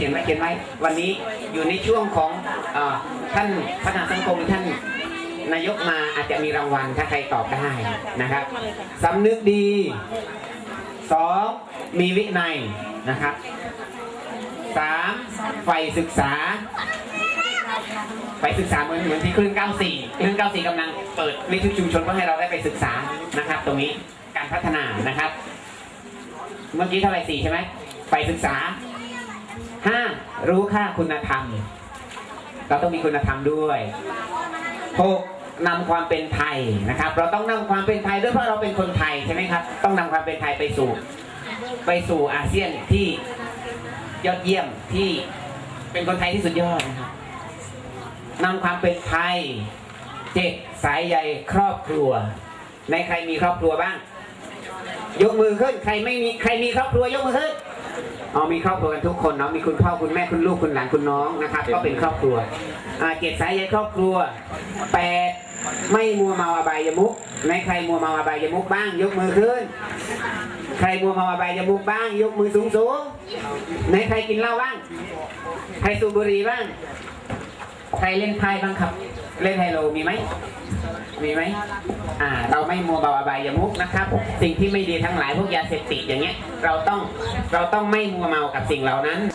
เขียนไว้เขียนไว้วันนี้อยู่ในช่วงของอท่านพัฒนาสังคมท่านนายกมาอาจจะมีรางวัลถ้าใครตอบได้นะครับสำนึกดีสองมีวินัยนะครับสามใฝ่ศึกษาไปศึกษาเหมือนเหมือนที่คลื่น94คลื่น94กำลังเปิดวิทยุชุมชนเพื่อให้เราได้ไปศึกษานะครับ ตรงนี้การพัฒนานะครับ เมื่อกี้เท่าไหร่สี่ใช่ไหมไปศึกษา ห้ารู้ค่าคุณธรรม เราต้องมีคุณธรรมด้วยหกนำความเป็นไทยนะครับ เราต้องนำความเป็นไทยด้วยเพราะเราเป็นคนไทยใช่ไหมครับ ต้องนำความเป็นไทยไปสู่ ไปสู่อาเซียนที่ยอดเยี่ยมที่เป็นคนไทยที่สุดยอดนะครับนำความเป็นไทยเจ็ดสายใยครอบครัว ในใครมีครอบครัวบ้าง ยกมือขึ้น ใครไม่มีใครมีครอบครัวยกมือขึ้น อ๋อมีครอบครัวกันทุกคนเนาะมีคุณพ่อคุณแม่คุณลูกคุณหลานคุณน้องนะครับ ก็เป็นครอบครัวอ่าเจ็ดสายใยครอบครัวแปดไม่มัวเมาอบายมุกในใครมัวเมาอบายมุกบ้าง ยกมือขึ้น ใครมัวเมาอบายมุกบ้าง ยกมือสูงสูงๆในใครกินเหล้าบ้าง ใครสูบบุหรี่บ้าง ใครเล่นไพ่บ้างครับ เล่นไฮโลมีไหม มีไหมอ่า เราไม่มัวเบาอบายมุกนะครับ สิ่งที่ไม่ดีทั้งหลายพวกยาเสพติดอย่างเงี้ย เราต้องเราต้องไม่มัวเมากับสิ่งเหล่านั้น